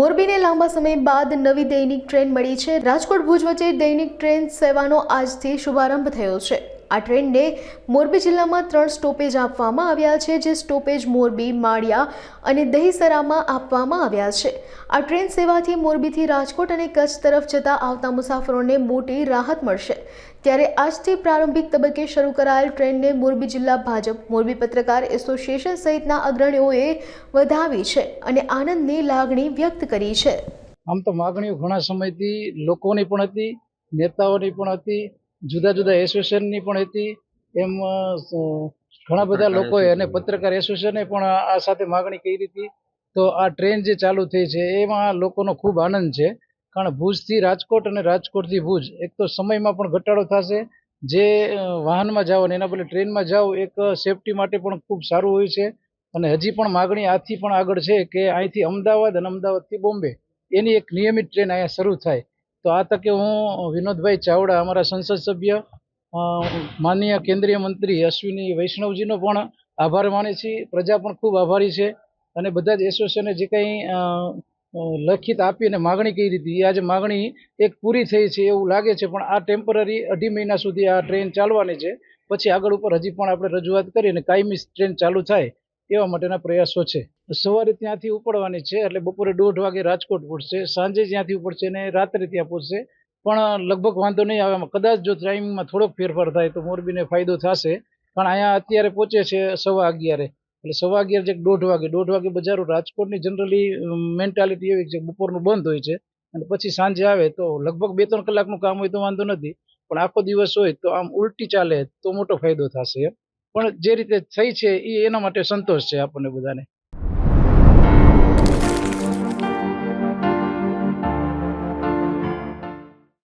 મોરબીને લાંબા સમય બાદ નવી દૈનિક ટ્રેન મળી છે. રાજકોટ ભુજ વચ્ચે દૈનિક ટ્રેન સેવાનો આજથી શુભારંભ થયો છે. આ ટ્રેનને મોરબી જિલ્લામાં ત્રણ સ્ટોપેજ આપવામાં આવ્યા છે, જે સ્ટોપેજ મોરબી, માળિયા અને દહીસરામાં આપવામાં આવ્યા છે. આ ટ્રેન સેવાથી મોરબીથી રાજકોટ અને કચ્છ તરફ જતા આવતા મુસાફરોને મોટી રાહત મળશે. ત્યારે આજથી પ્રારંભિક તબક્કે શરૂ કરાયેલ ટ્રેનને મોરબી જિલ્લા ભાજપ, મોરબી પત્રકાર એસોસિએશન સહિતના અગ્રણીઓએ વધાવી છે અને આનંદની લાગણી વ્યક્ત કરી છે. આમ તો માગણીઓ ઘણા સમયથી લોકોની પણ હતી, નેતાઓની પણ હતી જુદા જુદા એસોસિએશનની પણ હતી. એમ ઘણા બધા લોકોએ અને પત્રકાર એસોસિએશને પણ આ સાથે માગણી કરી હતી. તો આ ટ્રેન જે ચાલુ થઈ છે એમાં લોકોનો ખૂબ આનંદ છે. કારણ ભુજથી રાજકોટ અને રાજકોટથી ભુજ એક તો સમયમાં પણ ઘટાડો થશે. જે વાહનમાં જાઓ અને એના બદલે ટ્રેનમાં જાઓ એક સેફટી માટે પણ ખૂબ સારું હોય છે. અને હજી પણ માગણી આથી પણ આગળ છે કે અહીંથી અમદાવાદ અને અમદાવાદથી બોમ્બે એની એક નિયમિત ટ્રેન અહીંયા શરૂ થાય. તો આ તકે હું વિનોદભાઈ ચાવડા, અમારા સંસદ સભ્ય માનીય કેન્દ્રીય મંત્રી અશ્વિની વૈષ્ણવજીનો પણ આભાર માને છીએ પ્રજા પણ ખૂબ આભારી છે અને બધા જ એસોસિએશને જે કંઈ લખિત આપી અને માગણી કરી હતી આજે માગણી એક પૂરી થઈ છે એવું લાગે છે. પણ આ ટેમ્પરરી અઢી મહિના સુધી આ ટ્રેન ચાલવાની છે. પછી આગળ ઉપર હજી પણ આપણે રજૂઆત કરી અને કાયમી ટ્રેન ચાલુ થાય એવા માટેના પ્રયાસો છે. સવારે ત્યાંથી ઉપડવાની છે, એટલે બપોરે દોઢ વાગે રાજકોટ પહોંચશે સાંજે ત્યાંથી ઉપડશે અને રાત્રે ત્યાં પહોંચશે પણ લગભગ વાંધો નહીં આવે કદાચ જો ટાઈમિંગમાં થોડોક ફેરફાર થાય તો મોરબીને ફાયદો થશે. પણ અહીંયા અત્યારે પહોંચે છે સવા અગિયારે. એટલે સવા અગિયાર જે દોઢ વાગે દોઢ વાગે બજારો રાજકોટની જનરલી મેન્ટાલિટી એવી છે બપોરનું બંધ હોય છે અને પછી સાંજે આવે તો લગભગ બે ત્રણ કલાકનું કામ હોય તો વાંધો નથી. પણ આખો દિવસ હોય તો આમ ઉલટી ચાલે તો મોટો ફાયદો થશે પણ જે રીતે થઈ છે એ એના માટે સંતોષ છે આપણને બધાને.